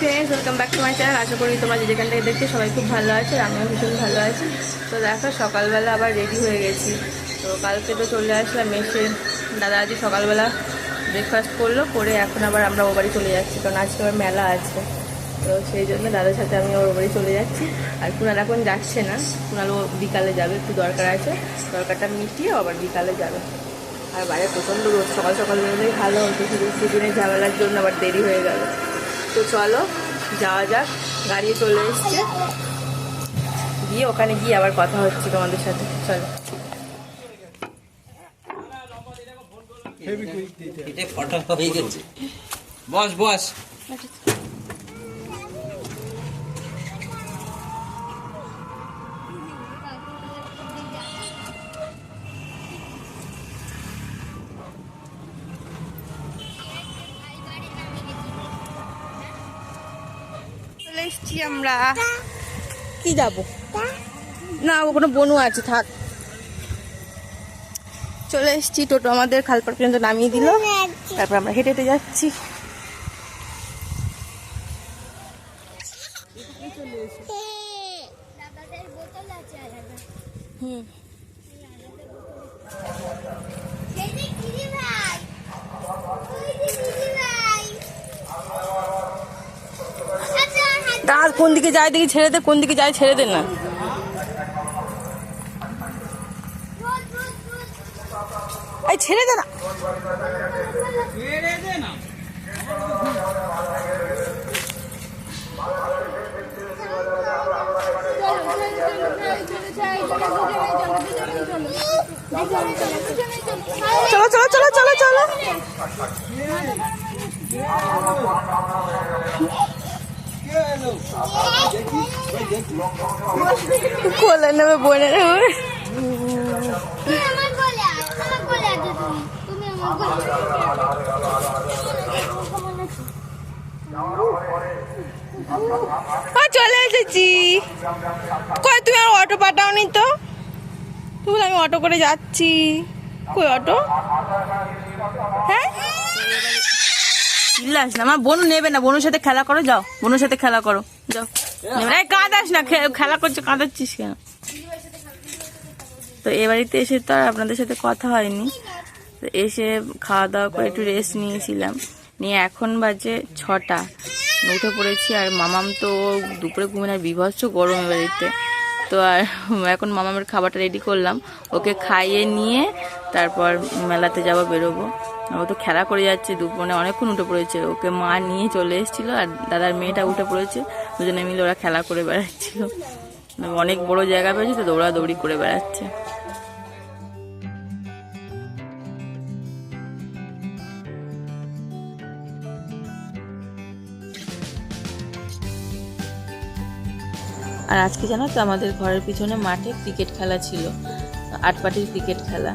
Friends welcome back to my channel আশা করি তোমরা যেখান থেকে দেখছ সবাই খুব ভালো আছে, আমিও ভীষণ ভালো আছি। তো দেখো, সকালবেলা আবার রেডি হয়ে গেছি। তো কালকে তো চলে আসলাম এসে দাদা আজ সকালবেলা ব্রেকফাস্ট করল, করে এখন আবার আমরা ও বাড়ি চলে যাচ্ছি, কারণ আজকে আবার মেলা আছে। তো সেই জন্য দাদার সাথে আমি ওর বাড়ি চলে যাচ্ছি। আর কুনাল এখন যাচ্ছে না কুনাল ও বিকালে যাবে, একটু দরকার আছে। দরকারটা মিটিয়ে আবার বিকালে যাবে। আর বাইরে প্রচণ্ড রোদ, সকাল সকাল বেরোলেই ভালো হতো শুধু দুদিনের ঝামেলার জন্য আবার দেরি হয়ে গেল। তো চলো যাওয়া যাক গাড়ি চলে এসছে। গিয়ে ওখানে গিয়ে আবার কথা হচ্ছে তোমাদের সাথে। চলো। এটা ফটো হয়ে গেছে। বস বস। এসছি আমরা। কি যাব? না, ও কোনো বনু আছে, থাক। চলে এসছি, টোটো আমাদের খালপাড় পর্যন্ত নামিয়ে দিল। তারপর আমরা হেঁটে হেঁটে যাচ্ছি। হুম এই যে কিরি ভাই ওই যে কিরি ভাই দাঁত কোন দিকে যায় দেখি ছেড়ে দে, কোন দিকে যায় ছেড়ে দে না। এই ছেড়ে দে না। চলো চলো চলো চলো চলো। কোলে নেবে বোনের চলে এসেছি। কই, তুমি আর অটো পাঠাওনি তো? তুমি আমি অটো করে যাচ্ছি। কই, অটো? হ্যাঁ? চিল্লাস না। আমার বোন নেবে না। বোনের সাথে খেলা করো যাও। বোনের সাথে খেলা করো। যাও। নেবে কাঁদাস না খেলা করছ কাঁদাচ্ছিস কেন? তো এ বাড়িতে এসে তো আর আপনাদের সাথে কথা হয়নি। তো এসে খাওয়া দাওয়া করে একটু রেস্ট নিয়েছিলাম। নিয়ে এখন বাজে ছটা। উঠে পড়েছি আর মামাম তো দুপুরে ঘুমিয়ে আর বিভৎস গরম বাড়িতে। তো আর এখন মামামের খাবারটা রেডি করলাম। ওকে খাইয়ে নিয়ে তারপর মেলাতে যাব বেরোবো। ও তো খেলা করে যাচ্ছে দুপুরে অনেকক্ষণ উঠে পড়েছে। ওকে মা নিয়ে চলে এসেছিল আর দাদার মেয়েটা উঠে পড়েছে। দুজনে মিলে ওরা খেলা করে বেড়াচ্ছিল। অনেক বড় জায়গা পেয়েছে তো দৌড়াদৌড়ি করে বেড়াচ্ছে। আর আজকে জানো তো আমাদের ঘরের পিছনে মাঠে ক্রিকেট খেলা ছিল আট পাটির ক্রিকেট খেলা।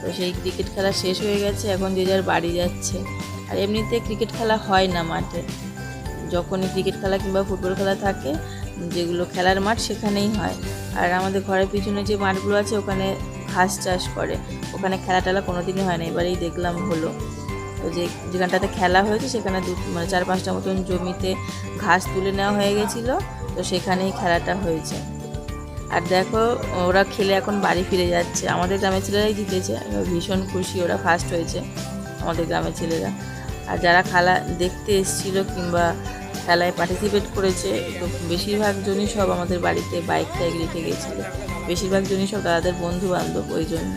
তো সেই ক্রিকেট খেলা শেষ হয়ে গেছে, এখন যে যার বাড়ি যাচ্ছে। আর এমনিতে ক্রিকেট খেলা হয় না মাঠে। যখনই ক্রিকেট খেলা কিংবা ফুটবল খেলা থাকে, যেগুলো খেলার মাঠ সেখানেই হয়। আর আমাদের ঘরের পিছনে যে মাঠগুলো আছে, ওখানে ঘাস চাষ করে। ওখানে খেলা টেলা কোনো দিনই হয় না, এবারেই দেখলাম হলো। তো যে যেখানটাতে খেলা হয়েছে, সেখানে দু মানে চার পাঁচটা মতন জমিতে ঘাস তুলে নেওয়া হয়ে গেছিল। তো সেখানেই খেলাটা হয়েছে। আর দেখো, ওরা খেলে এখন বাড়ি ফিরে যাচ্ছে। আমাদের গ্রামের ছেলেরাই জিতেছে ভীষণ খুশি ওরা ফার্স্ট হয়েছে, আমাদের গ্রামের ছেলেরা। আর যারা খেলা দেখতে এসেছিল কিংবা খেলায় পার্টিসিপেট করেছে, তো বেশিরভাগ জনই সব আমাদের বাড়িতে বাইক টাইক রেখে গেছিল। বেশিরভাগ জনই সব দাদাদের বন্ধু বান্ধব ওই জন্য।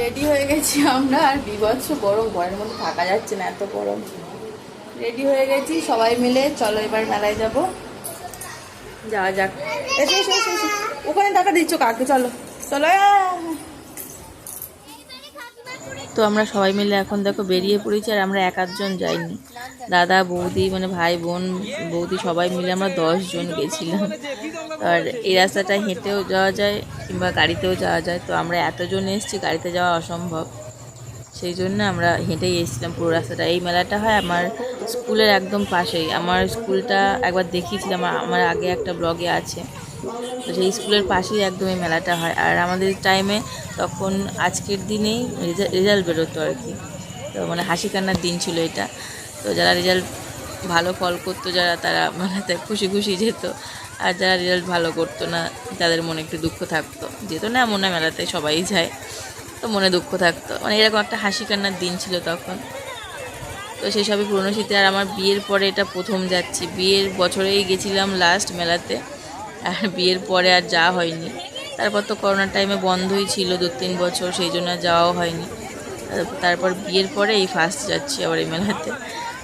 রেডি হয়ে গেছি আমরা, আর বিভৎস গরম, ঘরের মধ্যে থাকা যাচ্ছে না এত গরম। রেডি হয়ে গেছি সবাই মিলে, চলো এবার মেলায় যাব। যাওয়া যাক। এসো এসো এসো। ওখানে টাকা দিচ্ছ কাকে? চলো। চলো তো আমরা সবাই মিলে এখন দেখো বেরিয়ে পড়েছি আর আমরা এক আধজন যাইনি। দাদা, বৌদি মানে ভাই, বোন, বৌদি সবাই মিলে আমরা দশ জন গেছিলাম। আর এই রাস্তাটা হেঁটেও যাওয়া যায় কিংবা গাড়িতেও যাওয়া যায়। তো আমরা এতজন এসেছি গাড়িতে যাওয়া অসম্ভব। সেই জন্য আমরা হেঁটেই এসেছিলাম পুরো রাস্তাটা। এই মেলাটা হয় আমার স্কুলের একদম পাশেই। আমার স্কুলটা একবার দেখিয়েছিলাম, আমার আগে একটা ব্লগে আছে। তো সেই স্কুলের পাশেই একদম এই মেলাটা হয়। আর আমাদের টাইমে তখন আজকের দিনেই রেজাল্ট বেরোতো আর কি। তো মানে হাসি কান্নার দিন ছিল এটা। তো যারা রেজাল্ট ভালো ফল করতো, যারা তারা মেলাতে খুশি খুশি যেত। আর যারা রেজাল্ট ভালো করতো না, তাদের মনে একটু দুঃখ থাকতো। যেত না, এমন না, মেলাতে সবাই যায়। তো মনে দুঃখ থাকতো। মানে এরকম একটা হাসি কান্নার দিন ছিল তখন। তো সেই সবই পুরনো স্মৃতি আর আমার বিয়ের পরে এটা প্রথম যাচ্ছি। বিয়ের বছরেই গেছিলাম লাস্ট মেলাতে। আর বিয়ের পরে আর যাওয়া হয়নি। তারপর তো করোনার টাইমে বন্ধই ছিল দু তিন বছর, সেই জন্য যাওয়াও হয়নি। তারপর- বিয়ের পরে এই ফার্স্ট যাচ্ছি আবার এই মেলাতে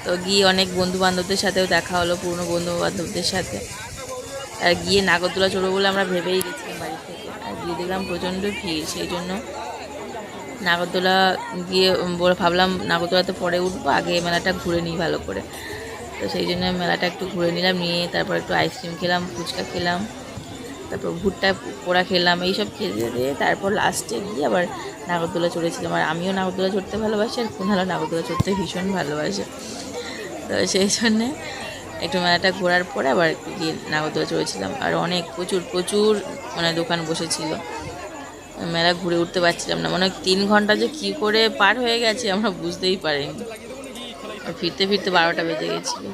তো গিয়ে অনেক বন্ধু বান্ধবদের সাথেও দেখা হলো, পুরনো বন্ধু বান্ধবদের সাথে। আর গিয়ে নাগরদোলা চড়বো বলে আমরা ভেবেই গেছিলাম বাড়ি থেকে। আর গিয়ে দেখলাম প্রচণ্ড ভিড়, সেই জন্য নাগরদোলা গিয়ে বলে ভাবলাম নাগরদোলাতে পরে উঠবো, আগে মেলাটা ঘুরে নিই ভালো করে। তো সেই জন্য মেলাটা একটু ঘুরে নিলাম, নিয়ে তারপর একটু আইসক্রিম খেলাম, ফুচকা খেলাম, তারপর ভুট্টা পোড়া খেলাম, এইসব খেতে দিয়ে তারপর লাস্টে গিয়ে আবার নাগরদোলা চড়েছিলাম। আর আমিও নাগরদোলা চড়তে ভালোবাসি আর কুনালও নাগরদোলা চড়তে ভীষণ ভালোবাসে। তো সেই জন্যে একটু মেলাটা ঘোরার পরে আবার গিয়ে নাগরদোলা চড়েছিলাম। আর অনেক, প্রচুর প্রচুর মানে দোকান বসেছিল। মেলা ঘুরে উঠতে পারছিলাম না। মানে তিন ঘণ্টা যে কী করে পার হয়ে গেছে আমরা বুঝতেই পারিনি। আর ফিরতে ফিরতে বারোটা বেজে গেছিল।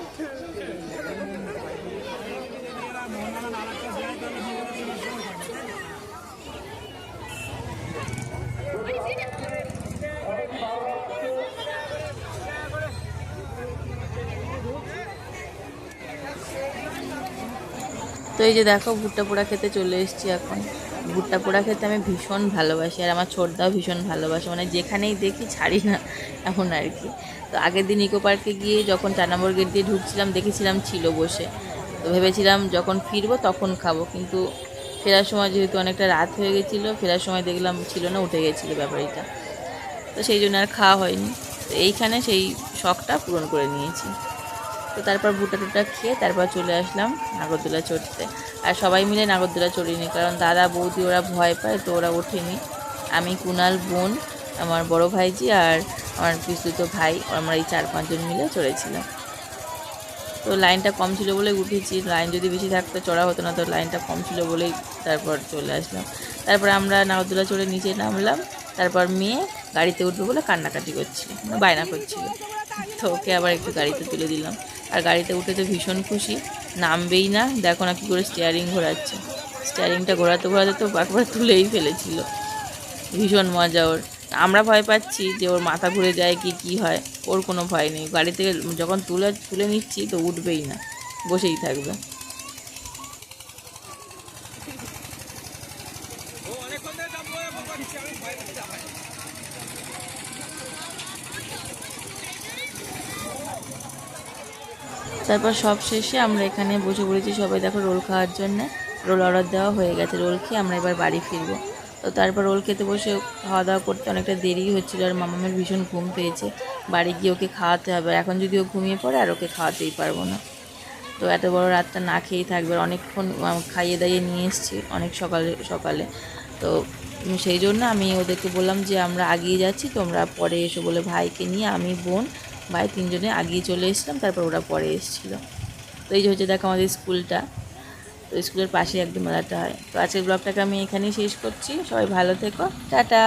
তো এই যে দেখো, ভুট্টা পোড়া খেতে চলে এসেছি এখন। ভুট্টা পোড়া খেতে আমি ভীষণ ভালোবাসি, আর আমার ছোটদাও ভীষণ ভালোবাসে। মানে যেখানেই দেখি ছাড়ি না, এখন আর কি। তো আগের দিন ইকো পার্কে গিয়ে যখন চার নম্বর গেট দিয়ে ঢুকছিলাম, দেখেছিলাম ছিল বসে। তো ভেবেছিলাম যখন ফিরবো তখন খাব, কিন্তু ফেরার সময় যেহেতু অনেকটা রাত হয়ে গেছিল, ফেরার সময় দেখলাম ছিল না, উঠে গেছিল ব্যাপারীটা। তো সেই জন্য আর খাওয়া হয়নি। তো এইখানে সেই শখটা পূরণ করে নিয়েছি। তো তারপর ভুটা টুটা খেয়ে তারপর চলে আসলাম নাগরদোলা চড়তে। আর সবাই মিলে নাগরদোলা চড়িনি, কারণ দাদা, বৌদি ওরা ভয় পায়, তো ওরা ওঠেনি। আমি কুনাল, বোন, আমার বড় ভাইজি আর আমার পিস্তুত ভাই, আমরা এই চার পাঁচজন মিলে চড়েছিলাম। তো লাইনটা কম ছিল বলে উঠেছি। লাইন যদি বেশি থাকতো, চড়া হতো না, তো লাইনটা কম ছিল বলেই তারপর চলে আসলাম। তারপর আমরা নাগরদোলা চড়ে নিচে নামলাম। তারপর মেয়ে গাড়িতে উঠবে বলে কান্নাকাটি করছিল মানে বায়না করছিল। তো ওকে আবার একটু গাড়িতে তুলে দিলাম। আর গাড়িতে উঠে তো ভীষণ খুশি। নামবেই না, দেখো না কী করে স্টিয়ারিং ঘোরাচ্ছে। স্টিয়ারিংটা ঘোরাতে ঘোরাতে তো একবার তুলেই ফেলেছিল। ভীষণ মজা ওর। আমরা ভয় পাচ্ছি যে ওর মাথা ঘুরে যায় কি কি হয়, ওর কোনো ভয় নেই। গাড়ি থেকে যখন তুলে তুলে নিচ্ছি তো উঠবেই না, বসেই থাকবে। তারপর সব শেষে আমরা এখানে বসে পড়েছি সবাই দেখো রোল খাওয়ার জন্য। রোল অর্ডার দেওয়া হয়ে গেছে রোল খেয়ে আমরা এবার বাড়ি ফিরবো। তো তারপর রোল খেতে বসে খাওয়া দাওয়া করতে অনেকটা দেরি হচ্ছিল আর মামামের ভীষণ ঘুম পেয়েছে। বাড়ি গিয়ে ওকে খাওয়াতে হবে। এখন যদি ও ঘুমিয়ে পড়ে আর ওকে খাওয়াতেই পারব না। তো এত বড় রাতটা না খেয়েই থাকবে। অনেকক্ষণ খাইয়ে দাইয়ে নিয়ে এসেছি অনেক সকালে সকালে। তো সেই জন্য আমি ওদেরকে বললাম যে, আমরা আগিয়ে যাচ্ছি। তোমরা পরে এসো বলে ভাইকে নিয়ে। আমি, বোন, ভাই তিনজনে আগিয়ে চলে এসেছিলাম। তারপর ওরা পরে এসেছিল। তো এই যে হচ্ছে, দেখো আমাদের স্কুলটা। তো স্কুলের পাশে একদম মেলাতে হয়। তো আজকের ব্লগটাকে আমি এখানেই শেষ করছি। সবাই ভালো থেকো। টাটা।